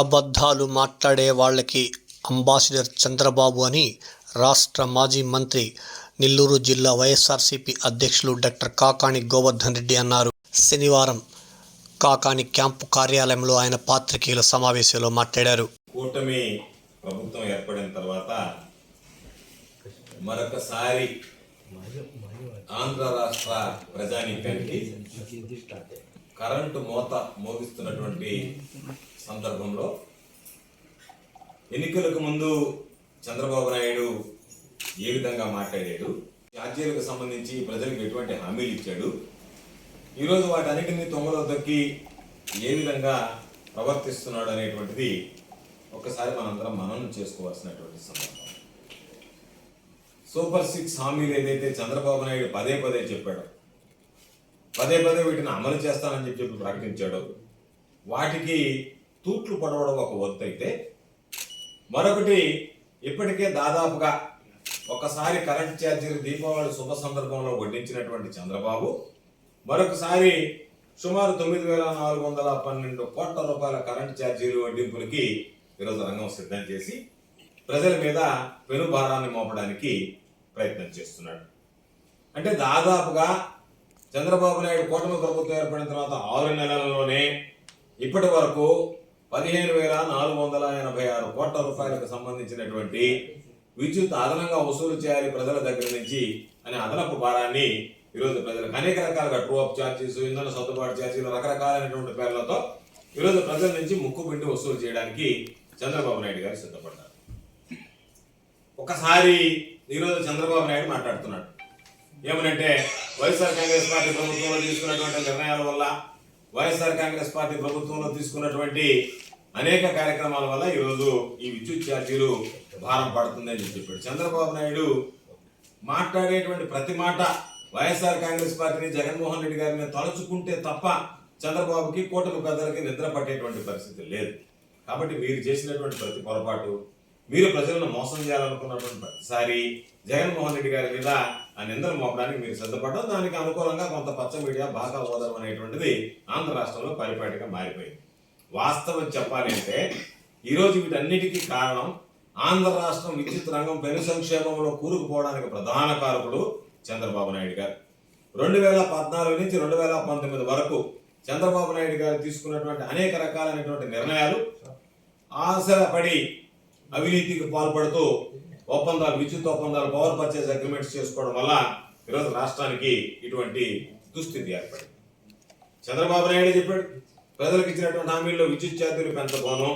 అబద్ధాలు మాట్లాడే వాళ్ళకి అంబాసిడర్ చంద్రబాబు అని రాష్ట్ర మాజీ మంత్రి నెల్లూరు జిల్లా వైఎస్ఆర్సీపీ అధ్యక్షులు డాక్టర్ కాకాణి గోవర్ధన్ రెడ్డి అన్నారు. శనివారం కాకాణి క్యాంపు కార్యాలయంలో ఆయన పాత్రికేయుల సమావేశంలో మాట్లాడారు. కూటమి ప్రభుత్వం ఏర్పడిన తర్వాత మరొకసారి ఆంధ్ర రాష్ట్ర ప్రజానీకానికి కరెంటు మోత మోగిస్తున్నటువంటి సందర్భంలో ఎన్నికలకు ముందు చంద్రబాబు నాయుడు ఏ విధంగా మాట్లాడాడు? ఛార్జీలకు సంబంధించి ప్రజలకు ఎటువంటి హామీలు ఇచ్చాడు? ఈరోజు వాటన్నిటిని తొంగలో దక్కి ఏ విధంగా ప్రవర్తిస్తున్నాడు అనేటువంటిది ఒకసారి మనందరం మనం చేసుకోవాల్సినటువంటి సందర్భం. సూపర్ సిక్స్ హామీలు ఏదైతే చంద్రబాబు నాయుడు పదే పదే చెప్పాడు పదే పదే వీటిని అమలు చేస్తానని చెప్పి చెప్పి ప్రకటించాడు. వాటికి తూట్లు పడవడం ఒక వంతు అయితే మరొకటి ఇప్పటికే దాదాపుగా ఒకసారి కరెంట్ ఛార్జీలు దీపావళి శుభ సందర్భంలో వడ్డించినటువంటి చంద్రబాబు మరొకసారి సుమారు తొమ్మిది వేల నాలుగు వందల పన్నెండు కోట్ల రూపాయల కరెంట్ ఛార్జీలు వడ్డింపులకి ఈరోజు రంగం సిద్ధం చేసి ప్రజల మీద పెనుభారాన్ని మోపడానికి ప్రయత్నం చేస్తున్నాడు. అంటే దాదాపుగా చంద్రబాబు నాయుడు కూటమి ప్రభుత్వం ఏర్పడిన తర్వాత ఆరు నెలలలోనే ఇప్పటి వరకు పదిహేను వేల నాలుగు వందల ఎనభై ఆరు కోట్ల రూపాయలకు సంబంధించినటువంటి విద్యుత్ అదనంగా వసూలు చేయాలి ప్రజల దగ్గర నుంచి అనే అదనపు భారాన్ని ఈరోజు ప్రజలకు అనేక రకాలుగా ట్రూ అప్ ఛార్జీస్ ఇంధన సర్దుబాటు ఛార్జీలు రకరకాలైనటువంటి పేర్లతో ఈరోజు ప్రజల నుంచి ముక్కుపిండి వసూలు చేయడానికి చంద్రబాబు నాయుడు గారు సిద్ధపడ్డారు. ఒకసారి ఈరోజు చంద్రబాబు నాయుడు మాట్లాడుతున్నాడు. ఏమనంటే వైఎస్ఆర్ కాంగ్రెస్ పార్టీ ప్రభుత్వంలో తీసుకున్నటువంటి నిర్ణయాల వల్ల వైఎస్ఆర్ కాంగ్రెస్ పార్టీ ప్రభుత్వంలో తీసుకున్నటువంటి అనేక కార్యక్రమాల వల్ల ఈరోజు ఈ విద్యుత్ ఛార్జీలు భారం పడుతుందని చెప్పాడు. చంద్రబాబు నాయుడు మాట్లాడేటువంటి ప్రతి మాట వైఎస్ఆర్ కాంగ్రెస్ పార్టీని జగన్మోహన్ రెడ్డి గారిని తలుచుకుంటే తప్ప చంద్రబాబుకి కూటమి పెద్దలకి నిద్ర పట్టేటువంటి పరిస్థితి లేదు. కాబట్టి మీరు చేసినటువంటి ప్రతి పొరపాటు మీరు ప్రజలను మోసం చేయాలనుకున్నటువంటి ప్రతిసారి జగన్మోహన్ రెడ్డి గారి మీద ఆ నిందలు మోపడానికి మీరు సిద్ధపడడం దానికి అనుకూలంగా కొంత పచ్చ మీడియా బాగా ఓదడం అనేటువంటిది ఆంధ్ర రాష్ట్రంలో పరిపాటిగా మారిపోయింది. వాస్తవం చెప్పాలి అంటే ఈరోజు వీటన్నిటికీ కారణం ఆంధ్ర రాష్ట్రం విద్యుత్ రంగం పెను సంక్షేమంలో కూరుకుపోవడానికి ప్రధాన కారకుడు చంద్రబాబు నాయుడు గారు. రెండు వేల పద్నాలుగు నుంచి రెండు వేల పంతొమ్మిది వరకు చంద్రబాబు నాయుడు గారు తీసుకున్నటువంటి అనేక రకాలైనటువంటి నిర్ణయాలు ఆశపడి అవినీతికి పాల్పడుతూ ఒప్పందాలు విద్యుత్ ఒప్పందాలు పవర్ పర్చేస్ అగ్రిమెంట్స్ చేసుకోవడం వల్ల ఈరోజు రాష్ట్రానికి ఇటువంటి దుస్థితి ఏర్పడింది. చంద్రబాబు నాయుడు చెప్పాడు ప్రజలకు ఇచ్చినటువంటి హామీల్లో విద్యుత్ ఛార్జీలు పెంచబోను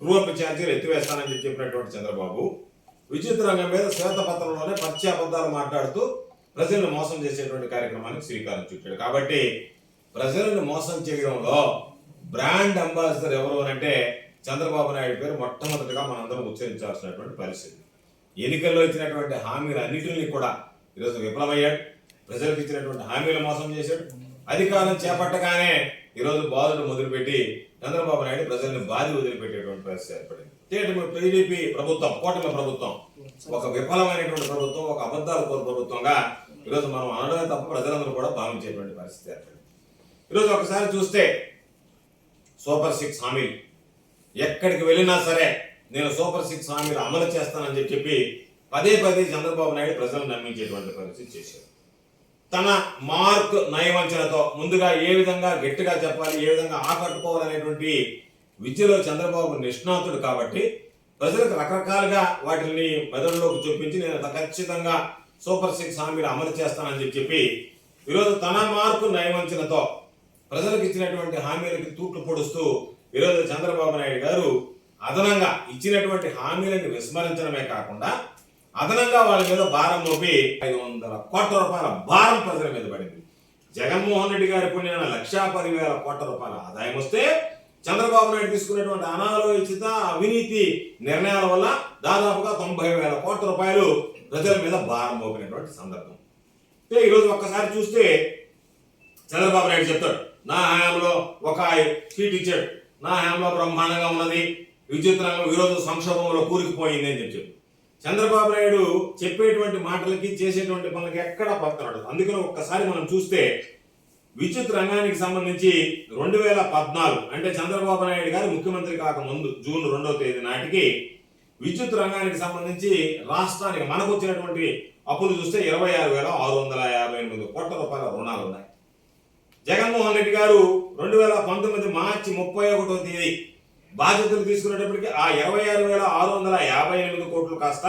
రూప ఛార్జీలు ఎత్తివేస్తానని చెప్పి చెప్పినటువంటి చంద్రబాబు విద్యుత్ రంగం మీద శ్వేతపత్రంలోనే పచ్చి అబద్ధాలు మాట్లాడుతూ ప్రజలను మోసం చేసేటువంటి కార్యక్రమానికి శ్రీకారం చుట్టాడు. కాబట్టి ప్రజలను మోసం చేయడంలో బ్రాండ్ అంబాసిడర్ ఎవరు అంటే చంద్రబాబు నాయుడు పేరు మొట్టమొదటిగా మనందరం ఉచ్చరించాల్సినటువంటి పరిస్థితి. ఎన్నికల్లో ఇచ్చినటువంటి హామీలు అన్నిటిని కూడా ఈరోజు విఫలమయ్యాడు. ప్రజలకు ఇచ్చినటువంటి హామీలు మోసం చేశాడు. అధికారం చేపట్టగానే ఈరోజు బాధలు మొదలుపెట్టి చంద్రబాబు నాయుడు ప్రజల్ని బాధి వదిలిపెట్టేటువంటి పరిస్థితి ఏర్పడింది. టీడీపీ ప్రభుత్వం కూటమి ప్రభుత్వం ఒక విఫలమైనటువంటి ప్రభుత్వం ఒక అబద్ధాల కోరు ప్రభుత్వంగా ఈరోజు మనం అనడమే తప్ప ప్రజలందరూ కూడా భావించేటువంటి పరిస్థితి ఏర్పడింది. ఈరోజు ఒకసారి చూస్తే సూపర్ సిక్స్ హామీలు. ఎక్కడికి వెళ్ళినా సరే నేను సూపర్ సిక్స్ హామీలు అమలు చేస్తానని చెప్పి పదే పదే చంద్రబాబు నాయుడు ప్రజలను నమ్మించేటువంటి పరిస్థితి చేశారు. తన మార్క్ నయవంచనతో ముందుగా ఏ విధంగా గట్టిగా చెప్పాలి ఏ విధంగా ఆకట్టుకోవాలనేటువంటి విద్యలో చంద్రబాబు నిష్ణాతుడు కాబట్టి ప్రజలకు రకరకాలుగా వాటిని మెదడులోకి చూపించి నేను ఖచ్చితంగా సూపర్ సిక్స్ హామీలు అమలు చేస్తానని చెప్పి చెప్పి ఈరోజు తన మార్కు నయవంచనతో ప్రజలకు ఇచ్చినటువంటి హామీలకి తూట్లు పొడుస్తూ ఈరోజు చంద్రబాబు నాయుడు గారు అదనంగా ఇచ్చినటువంటి హామీలను విస్మరించడమే కాకుండా అదనంగా వాళ్ళ మీద భారం మోపి ఐదు వందల కోట్ల రూపాయల భారం ప్రజల మీద పడింది. జగన్మోహన్ రెడ్డి గారి పుణ్యాన లక్షా పదివేల కోట్ల రూపాయల ఆదాయం వస్తే చంద్రబాబు నాయుడు తీసుకున్నటువంటి అనాలోచిత అవినీతి నిర్ణయాల వల్ల దాదాపుగా తొంభై వేల కోట్ల రూపాయలు ప్రజల మీద భారం మోపినటువంటి సందర్భం. అంటే ఈరోజు ఒక్కసారి చూస్తే చంద్రబాబు నాయుడు చెప్తాడు నా హయాంలో ఒక సీట్ ఇచ్చాడు. నా హయాంలో బ్రహ్మాండంగా ఉన్నది. విద్యుత్ రంగం ఈరోజు సంక్షోభంలో కూరుకుపోయింది అని చెప్పి చంద్రబాబు నాయుడు చెప్పేటువంటి మాటలకి చేసేటువంటి పనులకి ఎక్కడా పక్కనడు అందుకని ఒక్కసారి మనం చూస్తే విద్యుత్ రంగానికి సంబంధించి రెండు వేల పద్నాలుగు అంటే చంద్రబాబు నాయుడు గారు ముఖ్యమంత్రి కాక ముందు జూన్ రెండవ తేదీ నాటికి విద్యుత్ రంగానికి సంబంధించి రాష్ట్రానికి మనకు వచ్చినటువంటి అప్పులు చూస్తే ఇరవై ఆరు వేల ఆరు వందల యాభై ఎనిమిది కోట్ల రూపాయల రుణాలు ఉన్నాయి జగన్మోహన్ రెడ్డి గారు రెండు వేల పంతొమ్మిది మార్చి ముప్పై ఒకటో తేదీ బాధ్యతలు తీసుకునేటప్పటికి ఆ ఇరవై ఆరు వేల ఆరు వందల యాభై ఎనిమిది కోట్లు కాస్త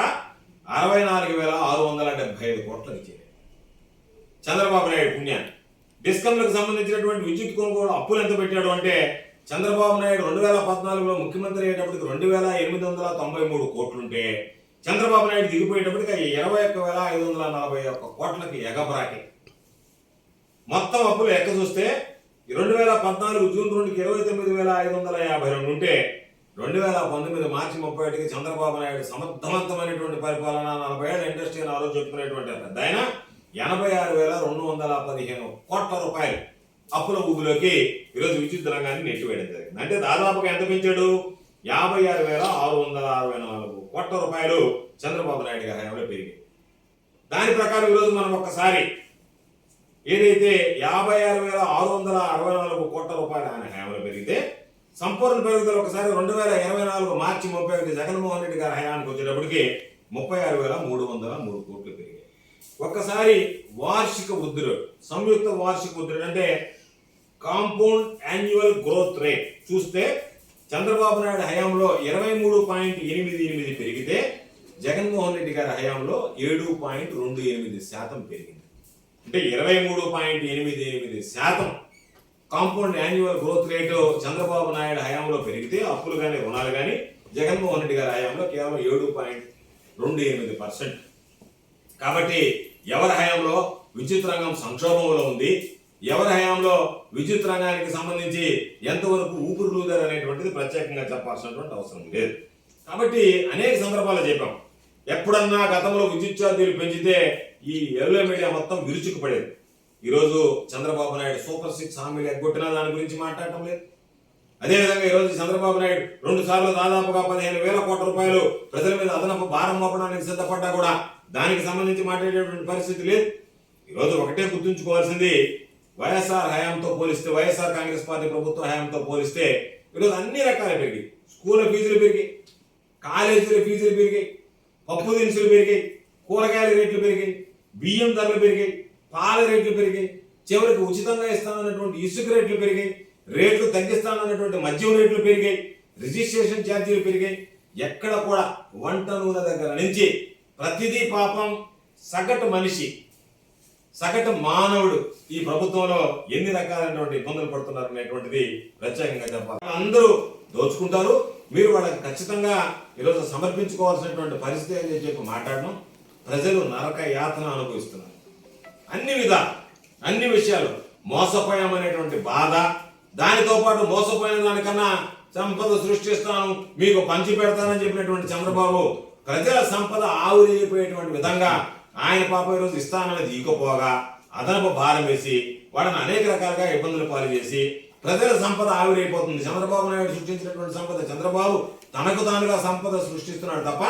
అరవై నాలుగు వేల ఆరు వందల డెబ్బై ఐదు కోట్లకు చేరాయి చంద్రబాబు నాయుడు పుణ్యాన్ని. డిస్కంలకు సంబంధించినటువంటి విద్యుత్ కొనుగోలు అప్పులు ఎంత పెట్టాడు అంటే చంద్రబాబు నాయుడు రెండు వేల పద్నాలుగులో ముఖ్యమంత్రి అయ్యేటప్పటికి రెండు వేల ఎనిమిది వందల తొంభై మూడు కోట్లుంటే చంద్రబాబు నాయుడు దిగిపోయేటప్పటికి అవి ఇరవై ఒక్క వేల ఐదు వందల నలభై ఒక్క కోట్లకి ఎగబరాకి మొత్తం అప్పులు ఎక్క చూస్తే రెండు వేల పద్నాలుగు జూన్ రెండుకి ఇరవై తొమ్మిది వేల ఐదు వందల యాభై రెండు ఉంటే రెండు వేల పంతొమ్మిది మార్చి ముప్పై ఒకటికి చంద్రబాబు నాయుడు సమర్థవంతమైనటువంటి పరిపాలన నలభై ఏళ్ళ ఇండస్ట్రీ అని ఆలోచన చెప్పుకునేటువంటి ఆయన ఎనభై ఆరు వేల రెండు వందల పదిహేను కోట్ల రూపాయలు అప్పుల ఊబిలోకి ఈరోజు విద్యుత్ రంగాన్ని నెట్టివేయడం జరిగింది. అంటే దాదాపుగా ఎంత పెంచాడు? యాభై ఆరు వేల ఆరు వందల అరవై నాలుగు కోట్ల రూపాయలు చంద్రబాబు నాయుడు గారి హయాంలో పెరిగాయి. దాని ప్రకారం ఈరోజు మనం ఒక్కసారి ఏదైతే యాభై ఆరు వేల ఆరు వందల అరవై నాలుగు కోట్ల రూపాయలు ఆయన హయాంలో పెరిగితే సంపూర్ణ పెరుగుదల ఒకసారి రెండు వేల ఇరవై నాలుగు మార్చి ముప్పై ఒకటి జగన్మోహన్ రెడ్డి గారి హయానికి వచ్చేటప్పటికి ముప్పై ఆరు వేల మూడు వందల మూడు కోట్లు పెరిగాయి. ఒక్కసారి వార్షిక వృద్ధి సంయుక్త వార్షిక వృద్ధి అంటే కాంపౌండ్ యాన్యువల్ గ్రోత్ రేట్ చూస్తే చంద్రబాబు నాయుడు హయాంలో ఇరవై మూడు పాయింట్ ఎనిమిది ఎనిమిది పెరిగితే జగన్మోహన్ రెడ్డి గారి హయాంలో ఏడు పాయింట్ రెండు ఎనిమిది శాతం పెరిగింది. అంటే ఇరవై మూడు పాయింట్ ఎనిమిది ఎనిమిది శాతం compound annual growth rate Chandrababu Naidu హయాంలో పెరిగితే అప్పులు కానీ రుణాలు కానీ జగన్మోహన్ రెడ్డి గారి హయాంలో కేవలం ఏడు పాయింట్ రెండు ఎనిమిది పర్సెంట్. కాబట్టి ఎవరి హయాంలో విద్యుత్ రంగం సంక్షోభంలో ఉంది ఎవరి హయాంలో విద్యుత్ రంగానికి సంబంధించి ఎంతవరకు ఊపిరి లూదారు అనేటువంటిది ప్రత్యేకంగా చెప్పాల్సినటువంటి అవసరం లేదు. కాబట్టి అనేక సందర్భాల్లో చెప్పాం. ఎప్పుడన్నా గతంలో విద్యుత్ ఛార్జీలు పెంచితే ఈ ఎల్లో మీడియా మొత్తం విరుచుకుపడేది. ఈరోజు చంద్రబాబు నాయుడు సూపర్ సిక్స్ హామీలు ఎగ్గొట్టినా దాని గురించి మాట్లాడటం లేదు. అదేవిధంగా ఈరోజు చంద్రబాబు నాయుడు రెండు సార్లు దాదాపుగా పదిహేను వేల కోట్ల రూపాయలు ప్రజల మీద అదనపు భారం మోపడానికి సిద్ధపడ్డా కూడా దానికి సంబంధించి మాట్లాడేటువంటి పరిస్థితి లేదు. ఈరోజు ఒకటే గుర్తుంచుకోవాల్సింది వైఎస్ఆర్ హయాంతో పోలిస్తే వైఎస్ఆర్ కాంగ్రెస్ పార్టీ ప్రభుత్వ హయాంతో పోలిస్తే ఈరోజు అన్ని రకాలు పెరిగి స్కూళ్ళ ఫీజులు పెరిగి కాలేజీల ఫీజులు పెరిగి పప్పు దినుసులు పెరిగాయి కూరగాయల రేట్లు పెరిగాయి బియ్యం ధరలు పెరిగాయి పాల రేట్లు పెరిగాయి చివరికి ఉచితంగా ఇస్తానన్నటువంటి ఇసుక రేట్లు పెరిగాయి రేట్లు తగ్గిస్తానన్నటువంటి మద్యం రేట్లు పెరిగాయి రిజిస్ట్రేషన్ ఛార్జీలు పెరిగాయి. ఎక్కడ కూడా వంట నూనె దగ్గర నుంచి ప్రతిదీ పాపం సగటు మనిషి సగటు మానవుడు ఈ ప్రభుత్వంలో ఎన్ని రకాలైనటువంటి ఇబ్బందులు పడుతున్నారు అనేటువంటిది ప్రత్యేకంగా చెప్పాలి. అందరూ దోచుకుంటారు. మీరు వాళ్ళకి ఖచ్చితంగా ఈరోజు సమర్పించుకోవాల్సినటువంటి పరిస్థితి అని చెప్పి మాట్లాడడం ప్రజలు నరక యాతన అనుభవిస్తున్నారు. అన్ని విధాలు అన్ని విషయాలు మోసపోయామనేటువంటి బాధ దానితో పాటు మోసపోయిన దానికన్నా సంపద సృష్టిస్తాను మీకు పంచి పెడతానని చెప్పినటువంటి చంద్రబాబు ప్రజల సంపద ఆవురైపోయేటువంటి విధంగా ఆయన పాప ఈరోజు ఇస్తానన్నది ఈకపోగా అదనపు భారం వేసి వాళ్ళని అనేక రకాలుగా ఇబ్బందులు పాలు చేసి ప్రజల సంపద ఆవిరైపోతుంది. చంద్రబాబు నాయుడు సృష్టించినటువంటి సంపద చంద్రబాబు తనకు తానుగా సంపద సృష్టిస్తున్నాడు తప్ప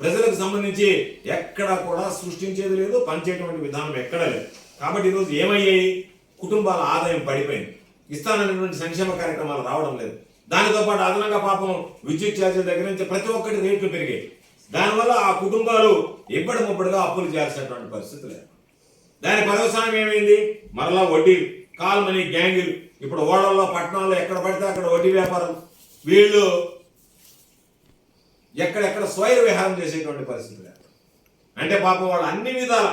ప్రజలకు సంబంధించి ఎక్కడ కూడా సృష్టించేది లేదు పంచేటువంటి విధానం ఎక్కడ లేదు. కాబట్టి ఈరోజు ఏమయ్యాయి? కుటుంబాల ఆదాయం పడిపోయింది. ఇస్తానన్నటువంటి సంక్షేమ కార్యక్రమాలు రావడం లేదు. దానితో పాటు అదనంగా పాపం విద్యుత్ ఛార్జీల దగ్గర నుంచి ప్రతి ఒక్కటి రేట్లు పెరిగాయి. దానివల్ల ఆ కుటుంబాలు ఇబ్బడి ముబ్బడిగా అప్పులు చేయాల్సినటువంటి పరిస్థితి లేదు. దాని పరవసానం ఏమైంది? మరలా వడ్డీ కాల్ మనీ గ్యాంగులు ఇప్పుడు ఓడల్లో పట్టణాల్లో ఎక్కడ పడితే అక్కడ వడ్డీ వ్యాపారం. వీళ్ళు ఎక్కడెక్కడ స్వైర విహారం చేసేటువంటి పరిస్థితి లేదు. అంటే పాపం వాళ్ళు అన్ని విధాల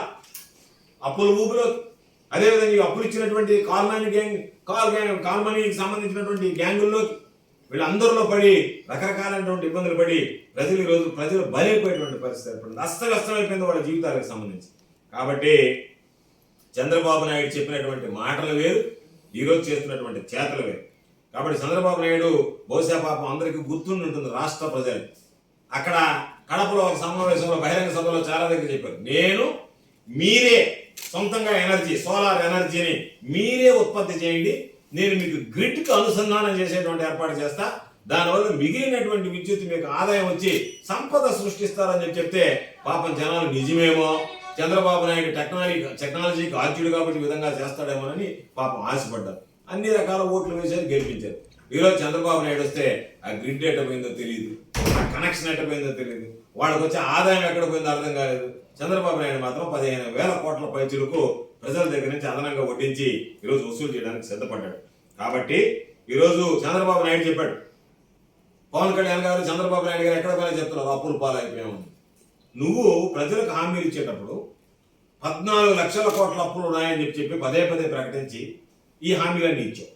అప్పుల ఊపిలో అదేవిధంగా ఈ అప్పులు ఇచ్చినటువంటి call money gang call gang కాల్మనీకి సంబంధించినటువంటి గ్యాంగుల్లోకి వీళ్ళందరిలో పడి రకరకాలైనటువంటి ఇబ్బందులు పడి ప్రజలు ఈరోజు ప్రజలు బలైపోయేటువంటి పరిస్థితి ఏర్పడింది. అస్తవ్యస్తమైపోయింది వాళ్ళ జీవితాలకు సంబంధించి. కాబట్టి చంద్రబాబు నాయుడు చెప్పినటువంటి మాటలు వేరు. ఈరోజు చేస్తున్నటువంటి చేతలవే. కాబట్టి చంద్రబాబు నాయుడు బహుశా పాపం అందరికీ గుర్తుండి ఉంటుంది రాష్ట్ర ప్రజలు. అక్కడ కడపలో ఒక సమావేశంలో బహిరంగ సభలో చాలా దగ్గర చెప్పారు. నేను మీరే సొంతంగా ఎనర్జీ సోలార్ ఎనర్జీని మీరే ఉత్పత్తి చేయండి. నేను మీకు గ్రిడ్కి అనుసంధానం చేసేటువంటి ఏర్పాటు చేస్తా. దానివల్ల మిగిలినటువంటి విద్యుత్ మీకు ఆదాయం వచ్చి సంపద సృష్టిస్తారని చెప్తే పాపం జనాలు నిజమేమో? చంద్రబాబు నాయుడు టెక్నాలజీ టెక్నాలజీకి ఆర్చుడు కాబట్టి విధంగా చేస్తాడేమోనని పాపం ఆశపడ్డారు. అన్ని రకాల ఓట్లు వేసారు గెలిపించారు. ఈరోజు చంద్రబాబు నాయుడు వస్తే ఆ గ్రిడ్ ఎట్టపోయిందో తెలియదు ఆ కనెక్షన్ ఎట్టపోయిందో తెలియదు వాళ్ళకి వచ్చే ఆదాయం ఎక్కడ పోయిందో అర్థం కాలేదు. చంద్రబాబు నాయుడు మాత్రం పదిహేను వేల కోట్ల పైచులకు ప్రజల దగ్గర నుంచి అదనంగా వడ్డించి ఈరోజు వసూలు చేయడానికి సిద్ధపడ్డాడు. కాబట్టి ఈరోజు చంద్రబాబు నాయుడు చెప్పాడు. పవన్ కళ్యాణ్ గారు చంద్రబాబు నాయుడు గారు ఎక్కడ పోయినా చెప్తున్నారు అప్పులు పాలైపోయాము నువ్వు ప్రజలకు హామీలు ఇచ్చేటప్పుడు పద్నాలుగు లక్షల కోట్ల అప్పులు ఉన్నాయని చెప్పి చెప్పి పదే పదే ప్రకటించి ఈ హామీలన్నీ ఇచ్చావు.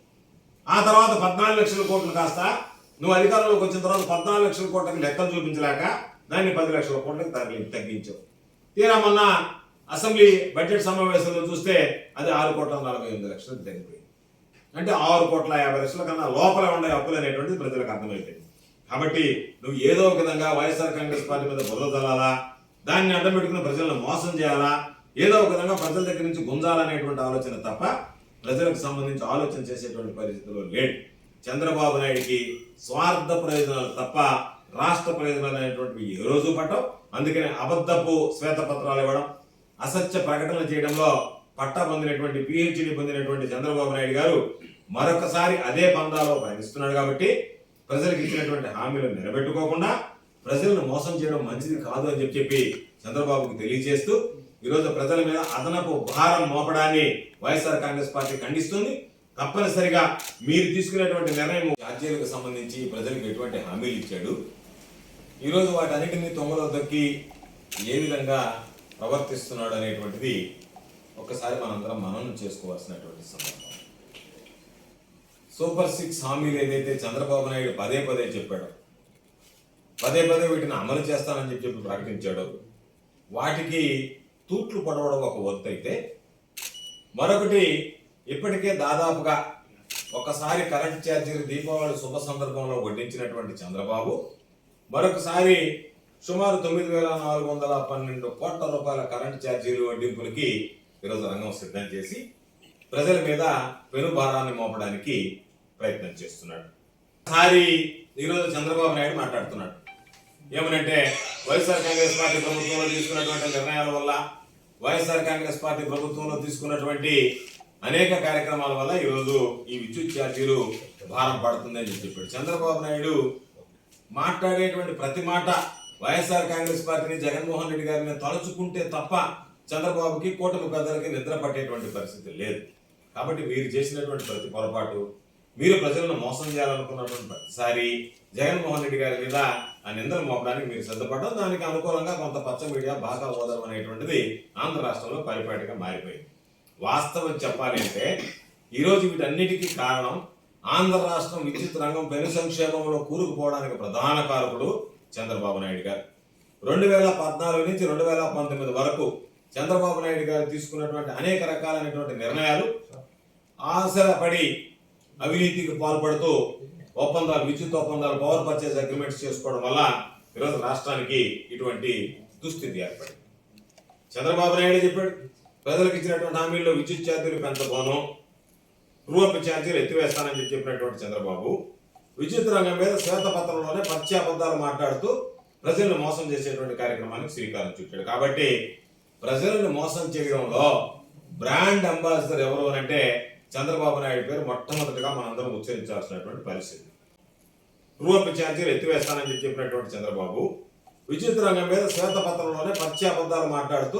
ఆ తర్వాత పద్నాలుగు లక్షల కోట్లు కాస్త నువ్వు అధికారంలోకి వచ్చిన తర్వాత పద్నాలుగు లక్షల కోట్లకి లెక్కలు చూపించలేక దాన్ని పది లక్షల కోట్లకి తరలి తగ్గించావు. తీరా మొన్న అసెంబ్లీ బడ్జెట్ సమావేశంలో చూస్తే అది ఆరు కోట్ల నలభై ఎనిమిది లక్షలకు తగ్గిపోయింది. అంటే ఆరు కోట్ల యాభై లక్షల కన్నా లోపల ఉండే అప్పులు అనేటువంటిది ప్రజలకు అర్థమైపోయింది. కాబట్టి నువ్వు ఏదో ఒక విధంగా వైఎస్ఆర్ కాంగ్రెస్ పార్టీ మీద బురద దాన్ని అడ్డం పెట్టుకుని ప్రజలను మోసం చేయాలా? ఏదో ఒక విధంగా ప్రజల దగ్గర నుంచి గుంజాలనేటువంటి ఆలోచన తప్ప ప్రజలకు సంబంధించి ఆలోచన చేసేటువంటి పరిస్థితుల్లో లేడు. చంద్రబాబు నాయుడికి స్వార్థ ప్రయోజనాలు తప్ప రాష్ట్ర ప్రయోజనాలు అనేటువంటివి ఏ రోజు పట్టం అందుకనే అబద్ధపు శ్వేతపత్రాలు ఇవ్వడం అసత్య ప్రకటనలు చేయడంలో పట్టా పొందినటువంటి పిహెచ్డి పొందినటువంటి చంద్రబాబు నాయుడు గారు మరొకసారి అదే పందాలో పయనిస్తున్నాడు కాబట్టి ప్రజలకు ఇచ్చినటువంటి హామీలు నిలబెట్టుకోకుండా ప్రజలను మోసం చేయడం మంచిది కాదు అని చెప్పి చెప్పి చంద్రబాబుకి తెలియజేస్తూ ఈరోజు ప్రజల మీద అదనపు భారం మోపడాన్ని వైఎస్ఆర్ కాంగ్రెస్ పార్టీ ఖండిస్తుంది. తప్పనిసరిగా మీరు తీసుకునేటువంటి నిర్ణయం రాజ్యాలకు సంబంధించి ప్రజలకు ఎటువంటి హామీలు ఇచ్చాడు. ఈరోజు వాటన్నిటిని తొంగలో దొక్కి ఏ విధంగా ప్రవర్తిస్తున్నాడు అనేటువంటిది ఒక్కసారి మనందరం మనం చేసుకోవాల్సినటువంటి సందర్భం. సూపర్ సిక్స్ హామీలు ఏదైతే చంద్రబాబు నాయుడు పదే పదే చెప్పాడో పదే పదే వీటిని అమలు చేస్తానని చెప్పి చెప్పి ప్రకటించాడు వాటికి తూట్లు పడవడం ఒక ఒత్తు అయితే మరొకటి ఇప్పటికే దాదాపుగా ఒకసారి కరెంట్ ఛార్జీలు దీపావళి శుభ సందర్భంలో వడ్డించినటువంటి చంద్రబాబు మరొకసారి సుమారు తొమ్మిది వేల నాలుగు వందల పన్నెండు కోట్ల రూపాయల కరెంట్ ఛార్జీలు వడ్డింపులకి ఈరోజు రంగం సిద్ధం చేసి ప్రజల మీద పెనుభారాన్ని మోపడానికి ప్రయత్నం చేస్తున్నాడు. ఒకసారి ఈరోజు చంద్రబాబు నాయుడు మాట్లాడుతున్నాడు. ఏమనంటే వైఎస్ఆర్ కాంగ్రెస్ పార్టీ ప్రభుత్వంలో తీసుకున్నటువంటి నిర్ణయాల వల్ల వైఎస్ఆర్ కాంగ్రెస్ పార్టీ ప్రభుత్వంలో తీసుకున్నటువంటి అనేక కార్యక్రమాల వల్ల ఈరోజు ఈ విద్యుత్ ఛార్జీలు భారం పడుతుందని చెప్పాడు. చంద్రబాబు నాయుడు మాట్లాడేటువంటి ప్రతి మాట వైఎస్ఆర్ కాంగ్రెస్ పార్టీని జగన్మోహన్ రెడ్డి గారిని తలుచుకుంటే తప్ప చంద్రబాబుకి కూటమి పెద్దలకి నిద్ర పట్టేటువంటి పరిస్థితి లేదు. కాబట్టి మీరు చేసినటువంటి ప్రతి పొరపాటు మీరు ప్రజలను మోసం చేయాలనుకున్నటువంటి ప్రతిసారి జగన్మోహన్ రెడ్డి గారి మీద ఆ నిందలు మోపడానికి మీరు సిద్ధపడడం దానికి అనుకూలంగా కొంత పచ్చ మీడియా బాగా ఓదడం అనేటువంటిది ఆంధ్ర రాష్ట్రంలో పరిపాటిగా మారిపోయింది. వాస్తవం చెప్పాలి అంటే ఈరోజు వీటన్నిటికీ కారణం ఆంధ్ర రాష్ట్రం విద్యుత్ రంగం పెను సంక్షేమంలో కూరుకుపోవడానికి ప్రధాన కారకుడు చంద్రబాబు నాయుడు గారు. రెండు వేల పద్నాలుగు నుంచి రెండు వేల పంతొమ్మిది వరకు చంద్రబాబు నాయుడు గారు తీసుకున్నటువంటి అనేక రకాలైనటువంటి నిర్ణయాలు ఆశపడి అవినీతికి పాల్పడుతూ ఒప్పందాలు విద్యుత్ ఒప్పందాలు పవర్ పర్చేస్ అగ్రిమెంట్స్ చేసుకోవడం వల్ల ఈరోజు రాష్ట్రానికి ఇటువంటి దుస్థితి ఏర్పడింది. చంద్రబాబు నాయుడు చెప్పాడు ప్రజలకు ఇచ్చినటువంటి హామీల్లో విద్యుత్ ఛార్జీలు పెంచబోను రూప ఛార్జీలు ఎత్తివేస్తానని చెప్పినటువంటి చంద్రబాబు విద్యుత్ రంగం మీద శ్వేతపత్రంలోనే పత్యాబద్ధాలు మాట్లాడుతూ ప్రజలను మోసం చేసేటువంటి కార్యక్రమానికి శ్రీకారం చుట్టాడు. కాబట్టి ప్రజలను మోసం చేయడంలో బ్రాండ్ అంబాసిడర్ ఎవరు అని అంటే చంద్రబాబు నాయుడు పేరు మొట్టమొదటిగా మనందరం ఉచ్చరించాల్సినటువంటి పరిస్థితి. రూప ఛార్జీలు ఎత్తివేస్తానని చెప్పినటువంటి చంద్రబాబు విద్యుత్ రంగం మీద శ్వేతపత్రంలోనే పత్యాబద్ధాలు మాట్లాడుతూ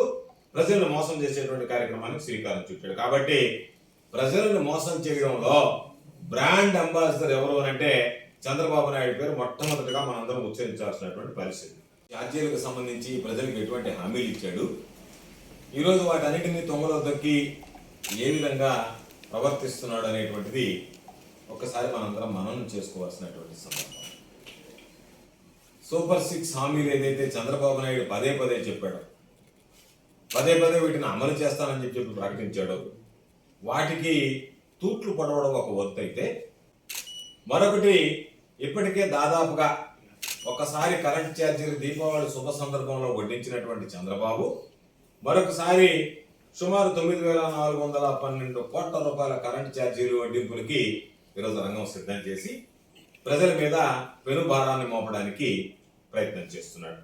ప్రజలను మోసం చేసేటువంటి కార్యక్రమానికి శ్రీకారం చుట్టాడు. కాబట్టి ప్రజలను మోసం చేయడంలో బ్రాండ్ అంబాసిడర్ ఎవరు అంటే చంద్రబాబు నాయుడు పేరు మొట్టమొదటిగా మనందరం ఉచ్చరించాల్సినటువంటి పరిస్థితి. ఛార్జీలకు సంబంధించి ప్రజలకు ఎటువంటి హామీలు ఇచ్చాడు? ఈరోజు వాటన్నిటిని తొంగలో దక్కి ఏ విధంగా ప్రవర్తిస్తున్నాడు అనేటువంటిది ఒకసారి మనందరం మనం చేసుకోవాల్సినటువంటి సందర్భం. సూపర్ సిక్స్ హామీలు ఏదైతే చంద్రబాబు నాయుడు పదే పదే చెప్పాడో పదే పదే వీటిని అమలు చేస్తానని చెప్పి చెప్పి ప్రకటించాడు వాటికి తూట్లు పడవడం ఒక ఒత్తు అయితే మరొకటి ఇప్పటికే దాదాపుగా ఒకసారి కరెంట్ ఛార్జీలు దీపావళి శుభ సందర్భంలో వడ్డించినటువంటి చంద్రబాబు మరొకసారి సుమారు తొమ్మిది వేల నాలుగు వందల పన్నెండు కోట్ల రూపాయల కరెంట్ ఛార్జీలు వడ్డింపులకి ఈరోజు రంగం సిద్ధం చేసి ప్రజల మీద పెనుభారాన్ని మోపడానికి ప్రయత్నం చేస్తున్నాడు.